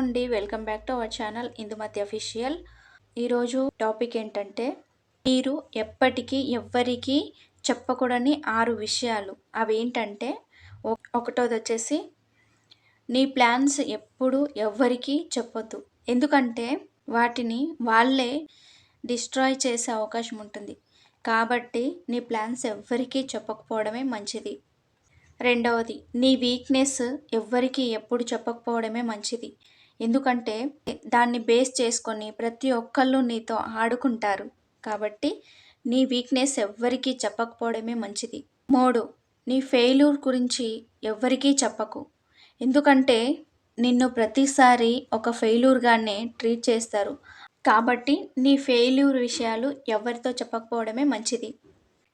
అండి welcome back to our channel Indumathi official. ఈరోజు topic ఏంటంటే మీరు ఎప్పటికీ ఎవ్వరికీ చెప్పకూడని ఆరు విషయాలు. అవి ఏంటంటే ఒకటోది వచ్చేసి నీ ప్లాన్స్ ఎప్పుడు ఎవ్వరికీ చెప్పొద్దు. ఎందుకంటే వాటిని వాళ్ళే డిస్ట్రాయ్ చేసే అవకాశం ఉంటుంది. కాబట్టి నీ ప్లాన్స్ ఎవ్వరికీ చెప్పకపోవడమే మంచిది. రెండవది నీ వీక్నెస్ ఎవ్వరికీ ఎప్పుడు చెప్పకపోవడమే మంచిది. ఎందుకంటే దాన్ని బేస్ చేసుకొని ప్రతి ఒక్కళ్ళు నీతో ఆడుకుంటారు. కాబట్టి నీ వీక్నెస్ ఎవ్వరికీ చెప్పకపోవడమే మంచిది. మూడు నీ ఫెయిల్యూర్ గురించి ఎవ్వరికీ చెప్పకు. ఎందుకంటే నిన్ను ప్రతిసారి ఒక ఫెయిల్యూర్గానే ట్రీట్ చేస్తారు. కాబట్టి నీ ఫెయిల్యూర్ విషయాలు ఎవరితో చెప్పకపోవడమే మంచిది.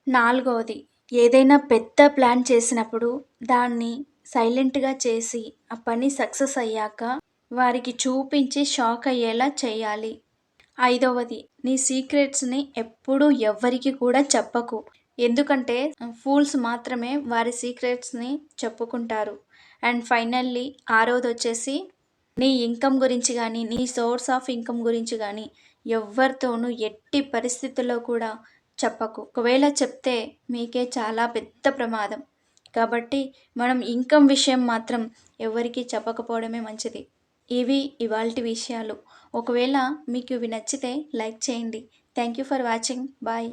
నాలుగవది ఏదైనా పెద్ద ప్లాన్ చేసినప్పుడు దాన్ని సైలెంట్గా చేసి ఆ పని సక్సెస్ అయ్యాక వారికి చూపించి షాక్ అయ్యేలా చేయాలి. ఐదవది నీ సీక్రెట్స్ని ఎప్పుడూ ఎవ్వరికి కూడా చెప్పకు. ఎందుకంటే ఫూల్స్ మాత్రమే వారి సీక్రెట్స్ని చెప్పుకుంటారు. అండ్ ఫైనల్లీ ఆరోది వచ్చేసి నీ ఇన్కమ్ గురించి కానీ నీ సోర్స్ ఆఫ్ ఇన్కమ్ గురించి కానీ ఎవరితోనూ ఎట్టి పరిస్థితుల్లో కూడా చెప్పకు. ఒకవేళ చెప్తే మీకే చాలా పెద్ద ప్రమాదం. కాబట్టి మనం ఇన్కమ్ విషయం మాత్రం ఎవరికీ చెప్పకపోవడమే మంచిది. ఇవి ఇవాల్టి విషయాలు. ఒకవేళ మీకు ఇవి నచ్చితే లైక్ చేయండి. Thank you for watching bye